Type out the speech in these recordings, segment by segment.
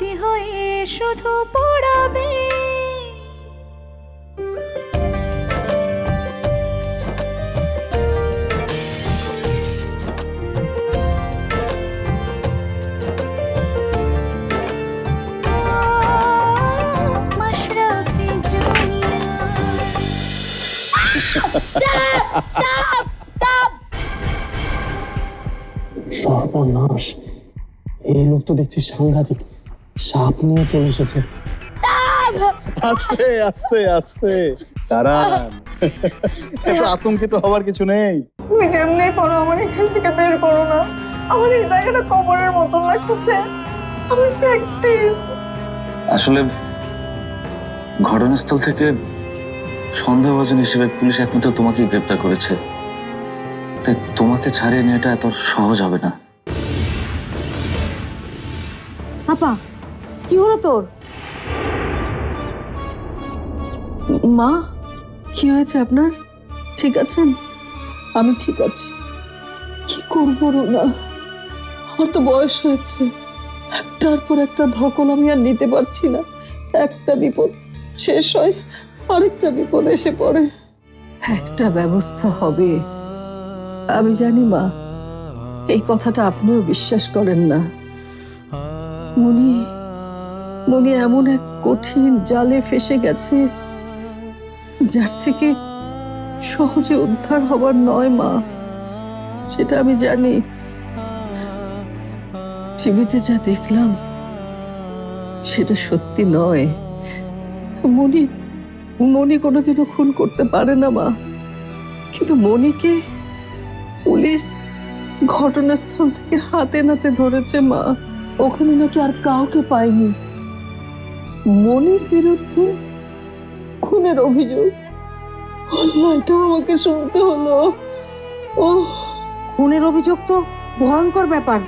স্মৃতি হয়ে শুধু পড়াবে। সর্বনাশ। এই লোক তো দেখছি সাংঘাতিক। সাপ নিয়ে চলে এসেছে। আস্তে আস্তে আস্তে। দাঁড়ান। এত আতঙ্কিত হওয়ার কিছু নেই। তুমি যেমনি করো আমার এখান থেকে বের করো না। আমার এই জায়গাটা কবরের মতন লাগতেছে। আমি প্র্যাকটিস। আসলে ঘটনাস্থল থেকে সন্দেহভাজন হিসেবে পুলিশ একমাত্র তোমাকেই গ্রেপ্তার করেছে। তাই তোমাকে ছাড়িয়ে নেওয়াটা এত সহজ হবে না। আপা কি হলো তোর? মা, কি হয়েছে আপনার? ঠিক আছেন? আমি ঠিক আছি। কি করব রুনা? আমার তো বয়স হয়েছে। একটার পর একটা ধকল আমি আর নিতে পারছি না। একটা বিপদ শেষ হয়, আরেকটা বিপদ এসে পড়ে। একটা ব্যবস্থা হবে। আমি জানি মা, এই কথাটা আপনিও বিশ্বাস করেন না। মনি মনি এমন এক কঠিন জালে ফেসে গেছে, যার থেকে সহজে উদ্ধার হবার নয় মা। সেটা আমি জানি। টিভিতে যা দেখলাম, সেটা সত্যি নয়। মনি মনি কোনোদিনও খুন করতে পারে না মা। কিন্তু মনিকে পুলিশ ঘটনাস্থল থেকে হাতে নাতে ধরেছে মা। ওখানে নাকি আর কাউকে পায়নি। মনির বিরুদ্ধে খুনের অভিযোগ। আমাকে শুনতে হলো। ও খুনের অভিযোগ তো ভয়ঙ্কর ব্যাপার।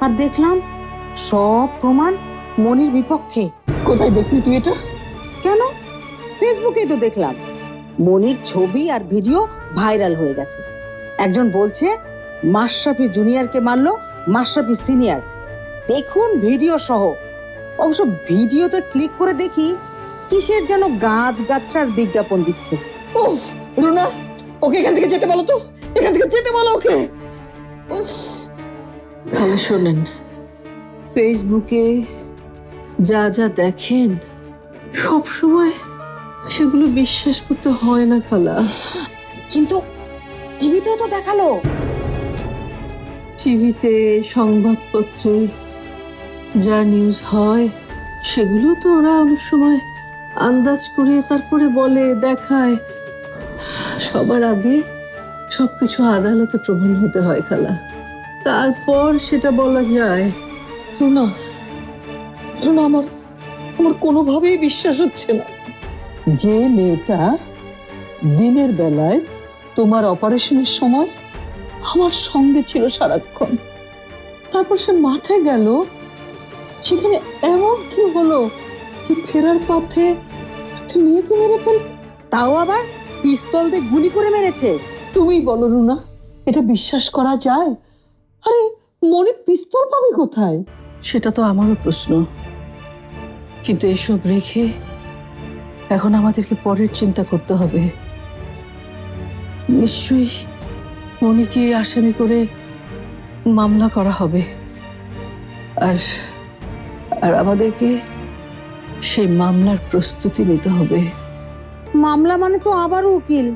আর দেখলাম সব প্রমাণ মনির বিপক্ষে। কোথায় দেখলি তুই এটা? কেন? ফেসবুকেই তো দেখলাম। মনির ছবি আর ভিডিও ভাইরাল হয়ে গেছে। একজন বলছে মাশরাফি জুনিয়রকে মারলো মাশরাফি সিনিয়র। দেখুন ভিডিও সহ। অবশ্য ভিডিওতে ক্লিক করে দেখি কিসের যেন গাছ গাছড়ার বিজ্ঞাপন দিচ্ছে। উফ রুনা ওকে এখান থেকে যেতে বলো তো। এখান থেকে যেতে বলো ওকে। তাহলে শোনেন ফেসবুকে যা যা দেখেন সব সময় সেগুলো বিশ্বাস করতে হয় না খালা। কিন্তু টিভিতেও তো দেখাল। টিভিতে সংবাদপত্রে যা নিউজ হয় সেগুলো তো ওরা অনেক সময় আন্দাজ করে তারপরে বলে দেখায়। সবার আগে সবকিছু আদালতে প্রমাণ হতে হয় খালা। তারপর সেটা বলা যায়। রুনা রুনা আমার আমার কোনোভাবেই বিশ্বাস হচ্ছে না। যে মেয়েটা দিনের বেলায় তোমার অপারেশনের সময় আমার সঙ্গে ছিল সারাক্ষণ। তারপর সে মাঠে গেল সেখানে এমন কি হলো যে ফেরার পথে একটা মেয়েকে মেরে ফেল তাও আবার পিস্তল দিয়ে গুলি করে মেরেছে। তুমি বলো রুনা এটা বিশ্বাস করা যায়? আরে মনে পিস্তল পাবে কোথায়? সেটা তো আমারও প্রশ্ন। কিন্তু এসব রেখে এখন আমাদেরকে পরের চিন্তা করতে হবে। নিশ্চয়ই মনিকে আসামি করে মামলা করা হবে। আর আর আমাদেরকে সেই মামলার প্রস্তুতি নিতে হবে। মামলা মানে তো আবারও উকিল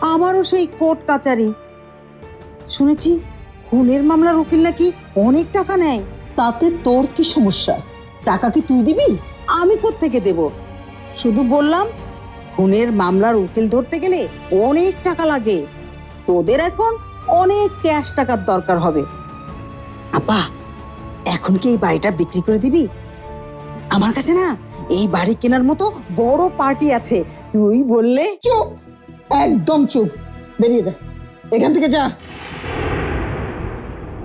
আবারও সেই কোর্ট কাচারি। শুনেছি খুনের মামলার উকিল নাকি অনেক টাকা নেয়। তাতে তোর কি সমস্যা? টাকা কি তুই দিবি? আমি থেকে দেব? শুধু বললাম খুনের মামলার উকিল ধরতে গেলে অনেক টাকা লাগে। তোদের এখন অনেক ক্যাশ টাকার দরকার হবে। আপা এখন কি এই বাড়িটা বিক্রি করে দিবি? আমার কাছে না এই বাড়ি কেনার মতো বড় পার্টি আছে। তুই বললে? চুপ! একদম চুপ! বেরিয়ে যা। এখান থেকে যা।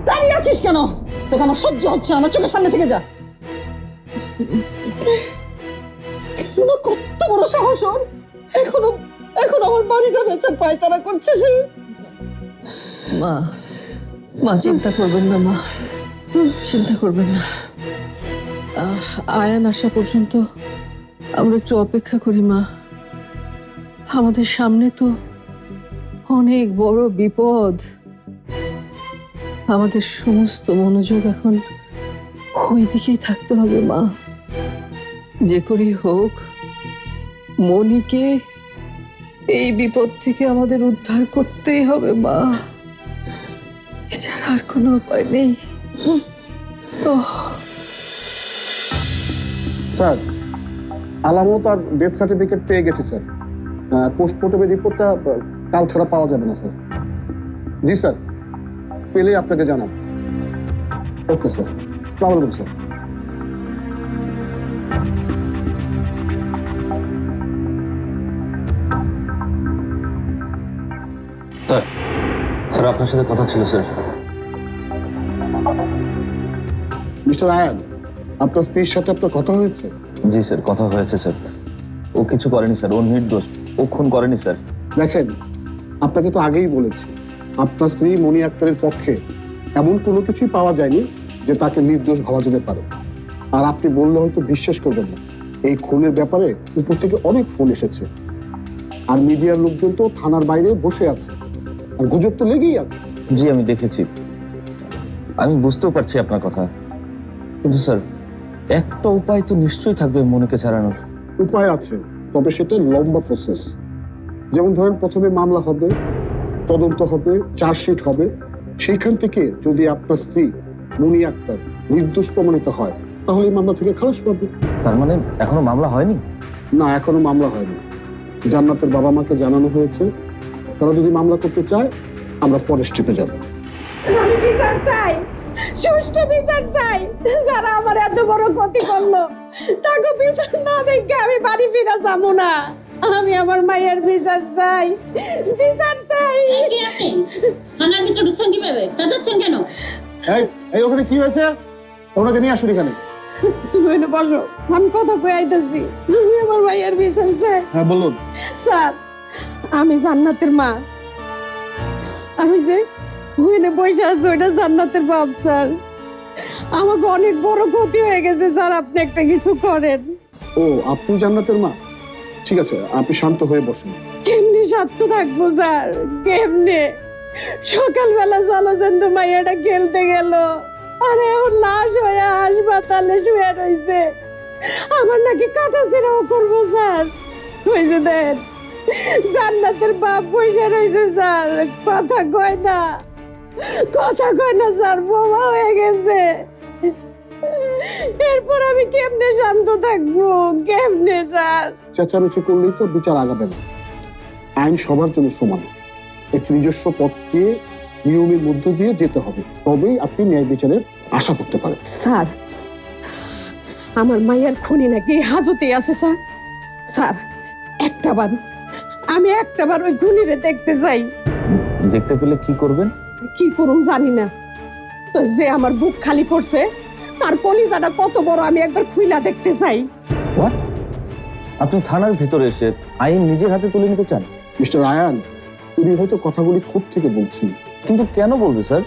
দাঁড়িয়ে আছিস কেন? তোকে আমার সহ্য হচ্ছে আমার চোখের সামনে থেকে যা। কত বড় সাহস ওর! এখনও এখন আমার বাড়িটা বেচার পায়তারা করছে সে মা মা চিন্তা করবেন না মা। চিন্তা করবেন না। আয়ান আসা পর্যন্ত আমরা একটু অপেক্ষা করি, মা। আমাদের সামনে তো অনেক বড় বিপদ। আমাদের সমস্ত মনোযোগ এখন ওই দিকেই থাকতে হবে, মা। যে করেই হোক মনিকে এই বিপদ থেকে আমাদের উদ্ধার করতেই হবে, মা। এছাড়া আর কোনো উপায় নেই। স্যার, আলামত আর ডেথ সার্টিফিকেট পেয়ে গেছি, স্যার। পোস্টমর্টমের রিপোর্টটা কাল ছাড়া পাওয়া যাবে না, স্যার। জি, স্যার। পেলেই আপনাকে জানাব। Okay, sir. সালাম আলাইকুম, স্যার। স্যার স্যার, আপনার সাথে কথা ছিল, স্যার। মিস্টার আয়ান আপনার স্ত্রীর সাথে আপনার কথা হয়েছে? জি স্যার কথা হয়েছে স্যার। ও কিছু করেনি স্যার ও নির্দোষ ও খুন করেনি স্যার। দেখেন আপনাকে তো আগেই বলেছি আপনার স্ত্রী মনি আক্তারের পক্ষে এমন কোনো কিছুই পাওয়া যায়নি যে তাকে নির্দোষ ভাবা যেতে পারে। আর আপনি বললে হয়তো বিশ্বাস করবেন না। এই খুনের ব্যাপারে উপর থেকে অনেক ফোন এসেছে। আর মিডিয়ার লোকজন তো থানার বাইরে বসে আছে। আর গুজব তো লেগেই আছে। জি আমি দেখেছি। আমি বুঝতেও পারছি আপনার কথা। কিন্তু স্যার একটা উপায় তো নিশ্চয়ই থাকবে মনেকে ছাড়ানোর। উপায় আছে তবে সেটা লম্বা প্রসেস যেমন ধরেন প্রথমে মামলা হবে তদন্ত হবে চার্জশিট হবে। সেইখান থেকে যদি আপনার স্ত্রী মনি আক্তার নির্দোষ প্রমাণিত হয় তাহলে এই মামলা থেকে খালাস পাবে। তার মানে এখনও মামলা হয়নি? না এখনও মামলা হয়নি। জান্নাতের বাবা মাকে জানানো হয়েছে তারা যদি মামলা করতে চায় আমরা পরে স্টেপে যাব। আমি বিচার চাই? সুষ্ঠু বিচার চাই। যারা আমার এত বড় ক্ষতি করল তাকে বিচার না দেখে আমি বাড়ি ফিরা যাব না। আমি আমার মায়ের বিচার চাই। বিচার চাই। থানার ভিতরে ঢুকছেন কীভাবে? চাচাচ্ছেন কেন? এই এই ওখানে কি হয়েছে? ওনাকে নিয়ে আসুন এখানে। তুমি এনে বসো। আমি কথা কই আইতেছি। আমি আমার মায়ের বিচার চাই। হ্যাঁ বলুন। স্যার আমি জান্নাতের মা। আর ওই যে ওইখানে বসে আছে ওইটা জান্নাতের বাপ স্যার। আমাকে অনেক বড় ক্ষতি হয়ে গেছে স্যার আপনি একটা কিছু করেন। ও আপনি জান্নাতের মা? ঠিক আছে আপনি শান্ত হয়ে বসুন। কেমনি সাধ্য থাকব স্যার? কেমনে? সকালবেলা জলজন্ত মাইয়াটা খেলতে গেল। আরে ওর লাশ হয়ে হাসপাতালে শুয়ে রয়েছে আমার নাকি কাটা ছেড়াও করব স্যার। হয়েছে দেন জান্নাতের বাপ বসে রয়েছে স্যার। কথা কয় না। কথা কয় না স্যার বোমা হয়ে গেছে। এরপর আমি কেমনে শান্ত থাকব? কেমনে স্যার? চেঁচামেচি করলেই তো বিচার আগাবে না। আইন সবার জন্য সমান। একটি নিজস্ব পথ দিয়ে নিয়মের মধ্য দিয়ে যেতে হবে। তবেই আপনি ন্যায় বিচারের আশা করতে পারেন। স্যার আমার মায়ের খুনি নাকি হাজতে আছে স্যার। স্যার একটাবার আমি একটাবার ওই খুনিরে দেখতে চাই। দেখতে পেলে কি করবেন? কি করুম জানি না। তো যে আমার বুক খালি করছে তার কলিজাটা কত বড় আমি একবার খুইলা দেখতে চাই? আপনি থানার ভেতরে এসে আইন নিজের হাতে তুলে নিতে চান? মিস্টার আয়ান উনি হয়তো কথাগুলি খুব থেকে বলছেন কিন্তু কেন বলবে স্যার?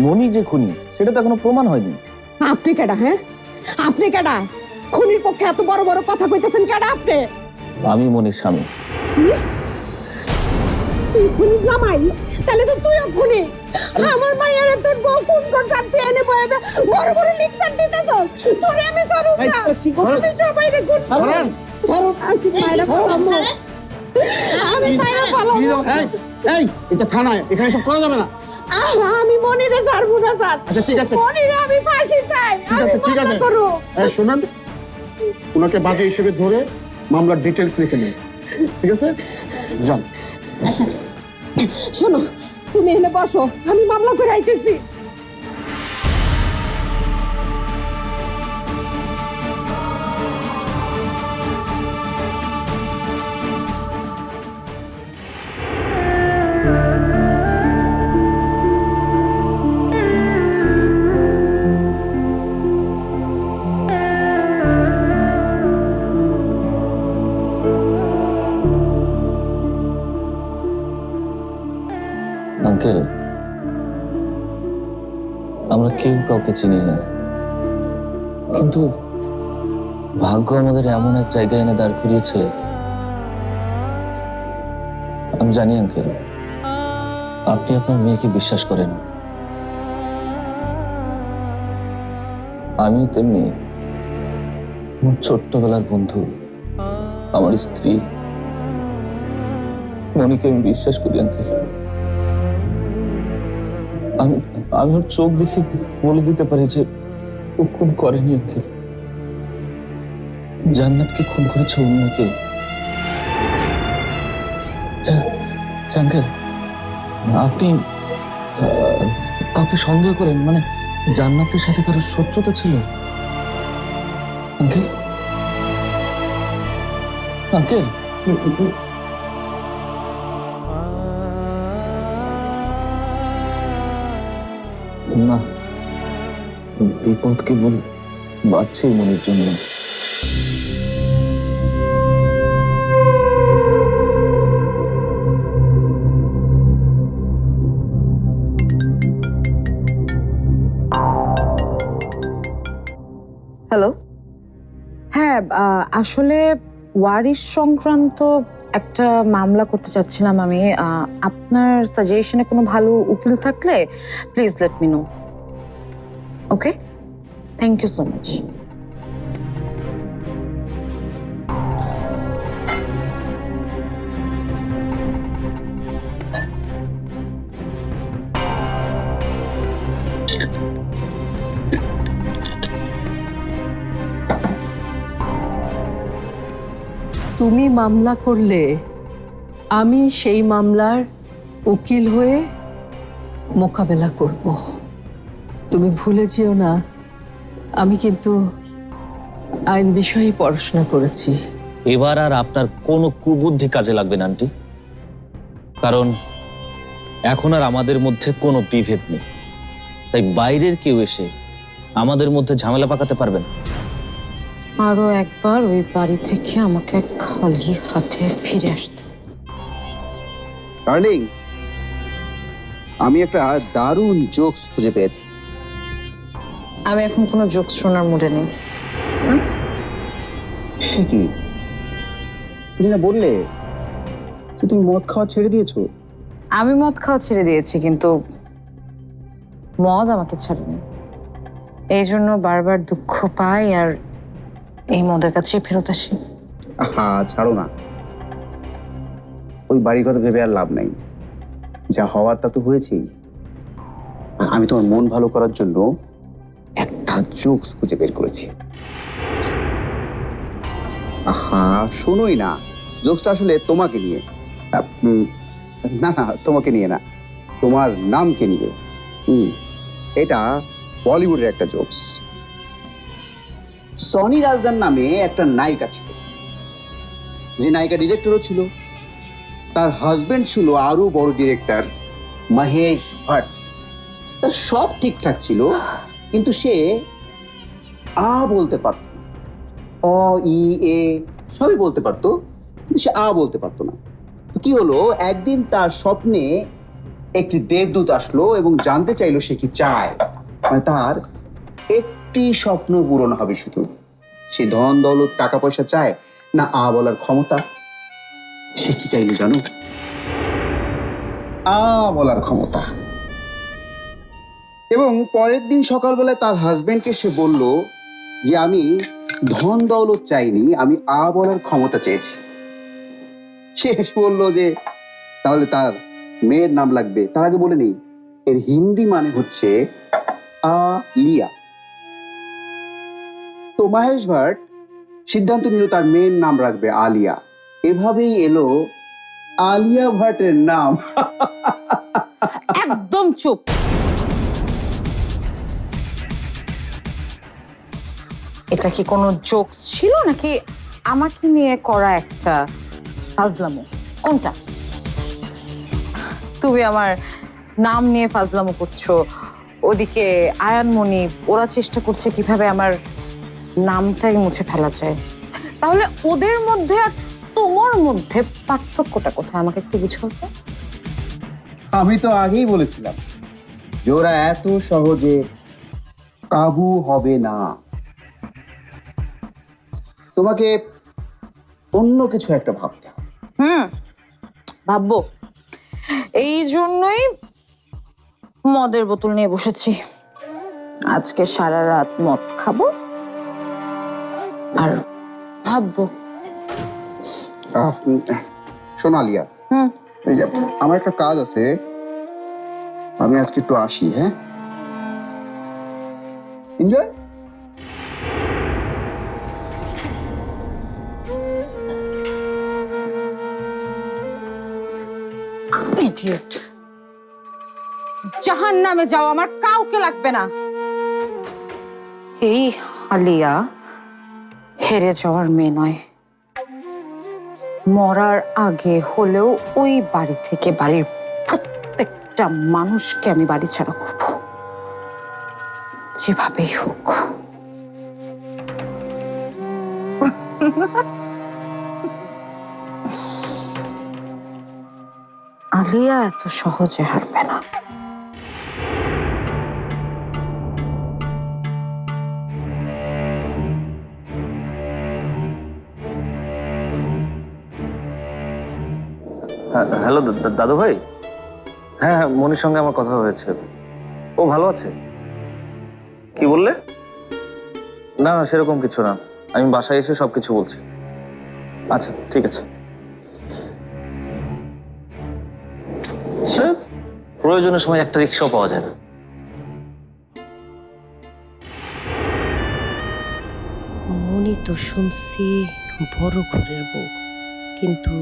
মনি যে খুনি সেটা তো এখনও প্রমাণ হয়নি। আপনি কেডা হ্যাঁ? আপনি কেডা? খুনির পক্ষে এত বড় বড় কথা কইতেছেন কেডা আপনি? আমি মনির স্বামী। তুই খুনি জামাই? তাহলে তো তুইও খুনি। আমার মায়ের তোর বউ খুন করছে আর তুই এনে বড় বড় লিকসার দিতেছ তোরে আমি ছাড়ু না। কি সবাই রে খুন ছাড়েন। ছাড়ু আমি পালাবো। আমি পালাবো। এই এই এটা থানায়। এখানে সব করা যাবে না। আমি মনিরে ছাড়বো না স্যার। আচ্ছা ঠিক আছে। মনিরে আমি ফাঁসি চাই। ঠিক আমি আছে ঠিক আছে। করো এই শুনুন। ওনাকে বাদে হিসেবে ধরে মামলার ডিটেলস লিখে নিন। ঠিক আছে? যান। শোনো তুমি এনে বসো আমি মামলা করে আইতেছি। কাউকে চিনি না। কিন্তু ভাগ্য আমাদের এমন এক জায়গায় এনে দাঁড় করিয়েছে। আমি জানি, আঙ্কেল, আপনি আপনার মেয়েকে বিশ্বাস করেন। আমিও তেমনি। আমার ছোট্টবেলার বন্ধু, আমার স্ত্রী। মনিকে আমি বিশ্বাস করি, আঙ্কেল। আমি আমি ওর চোখ দেখে বলে দিতে পারি যে ও খুন করেনি আঙ্কেল জান্নাতকে খুন করেছে অন্য কেউ। আপনি কাউকে সন্দেহ করেন? মানে জান্নাতের সাথে কারও শত্রুতা ছিল? আঙ্কেল? আঙ্কেল? না বিপদ কেবল বাড়ছে মনের জন্য। হ্যালো হ্যাঁ আসলে ওয়ারিশ সংক্রান্ত একটা মামলা করতে চাচ্ছিলাম আমি আপনার সাজেশনে কোনো ভালো উকিল থাকলে please let me know okay thank you so much তুমি মামলা করলে, আমি সেই মামলার উকিল হয়ে মোকাবেলা করব। তুমি ভুলে যেও না, আমি কিন্তু আইন বিষয়ে পড়াশোনা করেছি। এবার আর আপনার কোনো কুবুদ্ধি কাজে লাগবে না, আন্টি। কারণ এখন আর আমাদের মধ্যে কোনো বিভেদ নেই। তাই বাইরের কেউ এসে আমাদের মধ্যে ঝামেলা পাকাতে পারবেন আরও একবার ওই বাড়ি থেকে আমাকে খালি হাতে ফিরে আসতে। ডার্লিং আমি একটা দারুণ জোকস খুঁজে পেয়েছি। আমি এখন কোনো যোগ শোনার মুডে নেই। সে কি? তুমি না বললে যে তুমি মদ খাওয়া ছেড়ে দিয়েছ? আমি মদ খাওয়া ছেড়ে দিয়েছি কিন্তু মদ আমাকে ছাড়েনি। এই জন্য বারবার দুঃখ পাই আর এই মদের কাছে ফেরত আসি। আহা, ছাড়ো না। ওই বাড়ির কথা ভেবে আর লাভ নাই। যা হওয়ার তা তো হয়েছেই আমি তোমার মন ভালো করার জন্য একটা জোকস খুঁজে বের করেছি। আহা, শোনোই না। জোকসটা আসলে তোমাকে নিয়ে। না না, তোমাকে নিয়ে না। তোমার নামকে নিয়ে। হুম, এটা বলিউডের একটা জোকস। সনি রাজদার নামে একটা নায়িকা ছিল। যে নায়িকা ডিরেক্টরও ছিল। তার হাজবেন্ড ছিল আরও বড় ডিরেক্টর মহেশ ভাট তার সব ঠিকঠাক ছিল, কিন্তু সে আ বলতে পারত অ, ই, এ, সবই বলতে পারতো, কিন্তু সে আ বলতে পারতো না। কি হলো? একদিন তার স্বপ্নে একটি দেবদূত আসলো এবং জানতে চাইলো সে কি চায়। মানে তার একটি স্বপ্ন পূরণ হবে শুধু। সে ধন, দৌলত টাকা পয়সা চায় না আ বলার ক্ষমতা? সে কি চাইলো জানো? আ বলার ক্ষমতা। এবং পরের দিন সকালবেলায় তার হাজবেন্ডকে সে বলল যে, আমি ধন, দৌলত চাইনি, আমি আ বলার ক্ষমতা চেয়েছি। সে বলল যে, তাহলে তার মেয়ের নাম লাগবে। তার আগে বলে নেই, এর হিন্দি মানে হচ্ছে আলিয়া তো মহেশ ভাট সিদ্ধান্ত নিল তার মেয়ের নাম রাখবে আলিয়া। এভাবেই এলো আলিয়া ভাটের নাম। একদম চুপ। এটা কি কোনো জোকস ছিল নাকি আমাকে নিয়ে করা একটা ফাজলামো? কোনটা? তুমি আমার নাম নিয়ে ফাজলামো করছ। ওদিকে আয়ানমণি, ওরা চেষ্টা করছে কীভাবে আমার নামটাই মুছে ফেলা যায়। তাহলে ওদের মধ্যে আর তোমার মধ্যে পার্থক্যটা কোথায়? আমাকে একটু বুঝাও তো আমি তো আগেই বলেছিলাম যে ওরা এত সহজে কাবু হবে না। তোমাকে অন্য কিছু একটা ভাবতে হবে। হুম ভাববো। এই জন্যই মদের বোতল নিয়ে বসেছি। আজকে সারা রাত মদ খাব। আর ভাববো। আহ, উম, শোনো আলিয়া। হুম। এই যে আমার একটা কাজ আছে। আমি আজকে একটু আসি হ্যাঁ? এনজয় ইডিয়েট জাহান নামে যাও আমার কাউকে লাগবে না। এই আলিয়া হেরে যাওয়ার মেয়ে নয়। মরার আগে হলেও ওই বাড়ি থেকে বাড়ির প্রত্যেকটা মানুষকে আমি বাড়ি ছাড়া করব। যেভাবেই হোক। আলিয়া এত সহজে হারবে না। হ্যালো দাদু ভাই হ্যাঁ হ্যাঁ মনির সঙ্গে আমার কথা হয়েছে। ও ভালো আছে? কি বললে? না না সেরকম কিছু না। আমি বাসায় এসে সবকিছু বলছি। আচ্ছা ঠিক আছে। প্রয়োজনের সময় একটা রিক্সাও পাওয়া যায় না। মনি তো শুনছি বড় ঘরের বউ কিন্তু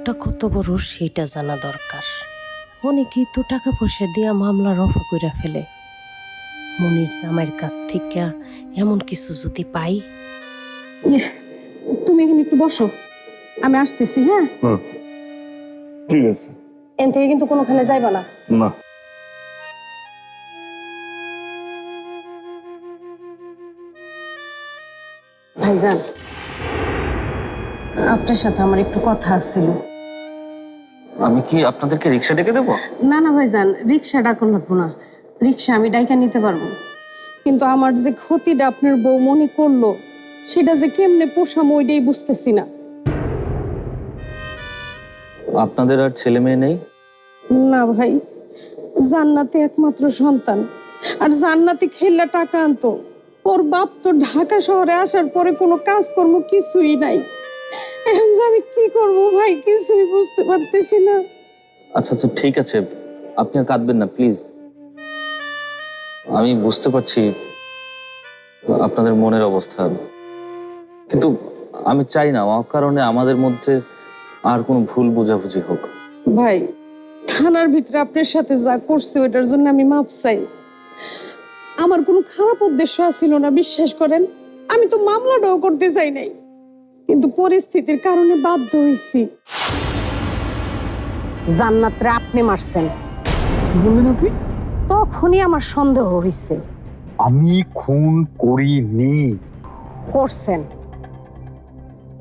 ঘরটা কত বড় সেটা জানা দরকার। অনেকেই তো টাকা পয়সা দিয়া মামলা রফা কইরা ফেলে? মনির জামাইয়ের কাছ থেকে এমন কিছু যদি পাই? তুমি এখানে একটু বসো। আমি আসতেছি হ্যাঁ? ঠিক আছে। এন থেকে কিন্তু কোনোখানে যাইবা না। না। ভাইজান আপনার সাথে আমার একটু কথা আসছিল আমি কি আপনাদেরকে রিক্সা ডেকে দেবো? না না ভাইজান রিক্সা ডাকুন লাগবো না। রিক্সা আমি ডাইকা নিতে পারব। কিন্তু আমার যে ক্ষতিটা আপনার বউ মনে করল সেটা যে কেমনে পোষামো ওইটাই বুঝতেছি না। আপনাদের আর ছেলে মেয়ে নেই? না ভাই জান্নাতে একমাত্র সন্তান। আর জান্নাতি খেললে টাকা আনতো। ওর বাপ তো ঢাকা শহরে আসার পরে কোনো কাজকর্ম কিছুই নাই। আমি কি করব ভাই? কিছুই বুঝতে পারতেছি না। আচ্ছা আচ্ছা ঠিক আছে। আপনি আর কাঁদবেন না প্লিজ। আমি বুঝতে পারছি আপনাদের মনের অবস্থা। কিন্তু আমি চাই না অকারণে আমাদের মধ্যে আর কোনো ভুল বোঝাবুঝি হোক। ভাই থানার ভিতরে আপনার সাথে যা করছে ওটার জন্য আমি মাপ চাই। আমার কোনো খারাপ উদ্দেশ্য ছিল না বিশ্বাস করেন? আমি তো মামলাটাও করতে চাই নাই। কিন্তু পরিস্থিতির কারণে বাধ্য হয়েছি জান্নাতরে আপনি মারছেন। বললেন আপনি? তখনই আমার সন্দেহ হইছে। আমি খুন করিনি। করছেন।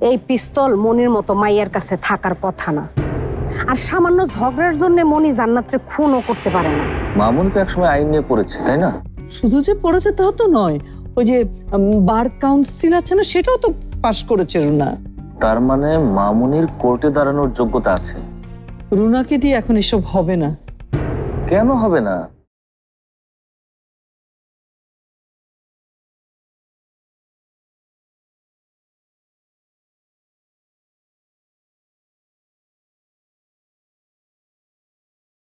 এই পিস্তল মনির মতো মাইয়ার কাছে থাকার কথা না। আর সামান্য ঝগড়ার জন্য মনি জান্নাতরে খুনও করতে পারে না। মামুন তো একসময় আইন নিয়ে পড়েছে তাই না? শুধু যে পড়েছে তা তো নয় ওই যে বার কাউন্সিল আছে না সেটাও তো পাশ করেছে রুনা। তার মানে মামুনির কোর্টে দাঁড়ানোর যোগ্যতা আছে। রুনাকে দিয়ে এখন এসব হবে না। কেন হবে না?